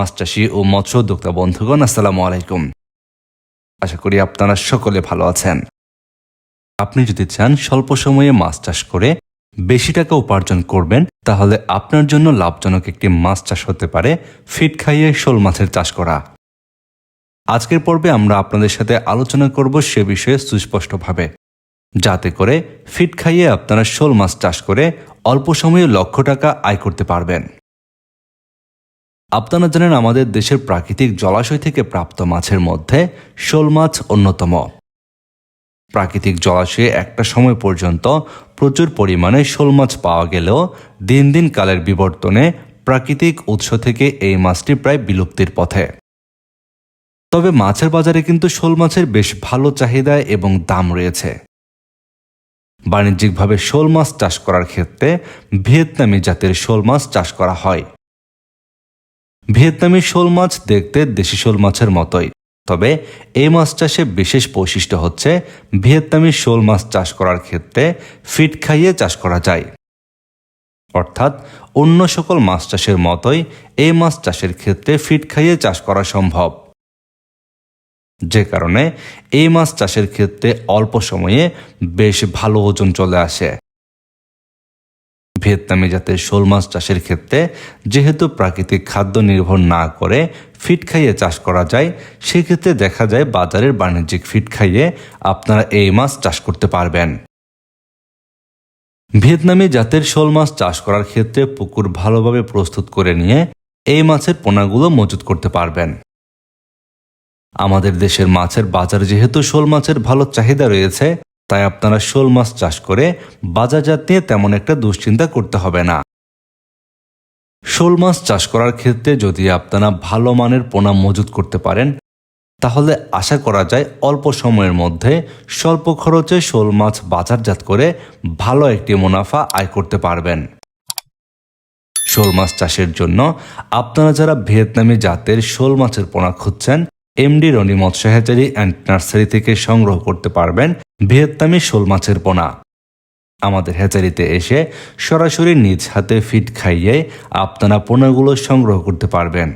মাছ চাষি ও মৎস্য উদ্যোক্তা বন্ধুগণ, আসসালামু আলাইকুম। আশা করি আপনারা সকলে ভালো আছেন। আপনি যদি চান স্বল্প সময়ে মাছ চাষ করে বেশি টাকা উপার্জন করবেন, তাহলে আপনার জন্য লাভজনক একটি মাছ চাষ হতে পারে ফিট খাইয়ে শোল মাছের চাষ করা। আজকের পর্বে আমরা আপনাদের সাথে আলোচনা করব সে বিষয়ে সুস্পষ্টভাবে। যাতে করে ফিট খাইয়ে আপনারা শোল মাছ চাষ করে অল্প সময়ে লক্ষ টাকা আয় করতে পারবেন। আপনারা জানেন আমাদের দেশের প্রাকৃতিক জলাশয় থেকে প্রাপ্ত মাছের মধ্যে শোল মাছ অন্যতম। প্রাকৃতিক জলাশয়ে একটা সময় পর্যন্ত প্রচুর পরিমাণে শোল মাছ পাওয়া গেলেও দিন দিন কালের বিবর্তনে প্রাকৃতিক উৎস থেকে এই মাছটি প্রায় বিলুপ্তির পথে। তবে মাছের বাজারে কিন্তু শোল মাছের বেশ ভালো চাহিদা এবং দাম রয়েছে। বাণিজ্যিকভাবে শোল মাছ চাষ করার ক্ষেত্রে ভিয়েতনামি জাতের শোল মাছ চাষ করা হয়। ভিয়েতনামি শোল মাছ দেখতে দেশি শোল মাছের মতোই, তবে এই মাছ চাষে বিশেষ বৈশিষ্ট্য হচ্ছে ভিয়েতনামি শোল মাছ চাষ করার ক্ষেত্রে ফিট খাইয়ে চাষ করা যায়। অর্থাৎ অন্য সকল মাছ চাষের মতোই এই মাছ চাষের ক্ষেত্রে ফিট খাইয়ে চাষ করা সম্ভব। যে কারণে এই মাছ চাষের ক্ষেত্রে অল্প সময়ে বেশ ভালো ওজন চলে আসে। ভিয়েতনামি জাতের শোল মাছ চাষের ক্ষেত্রে যেহেতু প্রাকৃতিক খাদ্য নির্ভর না করে ফিট খাইয়ে চাষ করা যায়, সেক্ষেত্রে দেখা যায় বাজারের বাণিজ্যিক ফিট খাইয়ে আপনারা এই মাছ চাষ করতে পারবেন। ভিয়েতনামি জাতের শোল মাছ চাষ করার ক্ষেত্রে পুকুর ভালোভাবে প্রস্তুত করে নিয়ে এই মাছের পোনাগুলো মজুত করতে পারবেন। আমাদের দেশের মাছের বাজার যেহেতু শোল মাছের ভালো চাহিদা রয়েছে তাই আপনারা শোল মাছ চাষ করে বাজারজাত নিয়ে তেমন একটা দুশ্চিন্তা করতে হবে না। শোল মাছ চাষ করার ক্ষেত্রে যদি আপনারা ভালো মানের পোনা মজুত করতে পারেন, তাহলে আশা করা যায় অল্প সময়ের মধ্যে স্বল্প খরচে শোল মাছ বাজারজাত করে ভালো একটি মুনাফা আয় করতে পারবেন। শোল মাছ চাষের জন্য আপনারা যারা ভিয়েতনামি জাতের শোল মাছের পোনা খুঁজছেন, এমডি রনি মৎস্য অ্যান্ড নার্সারি থেকে সংগ্রহ করতে পারবেন। ভিয়েতনামি শোল মাছের পোনা। আমাদের হ্যাচারিতে এসে সরাসরি নিজ হাতে ফিট খাইয়ে আপনারা পোনাগুলো সংগ্রহ করতে পারবেন।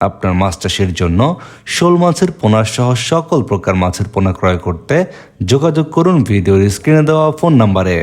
আপনার মাছ চাষের জন্য শোল মাছের পোনা সহ সকল প্রকার মাছের পোনা ক্রয় করতে যোগাযোগ করুন ভিডিওর স্ক্রিনে দেওয়া ফোন নাম্বারে।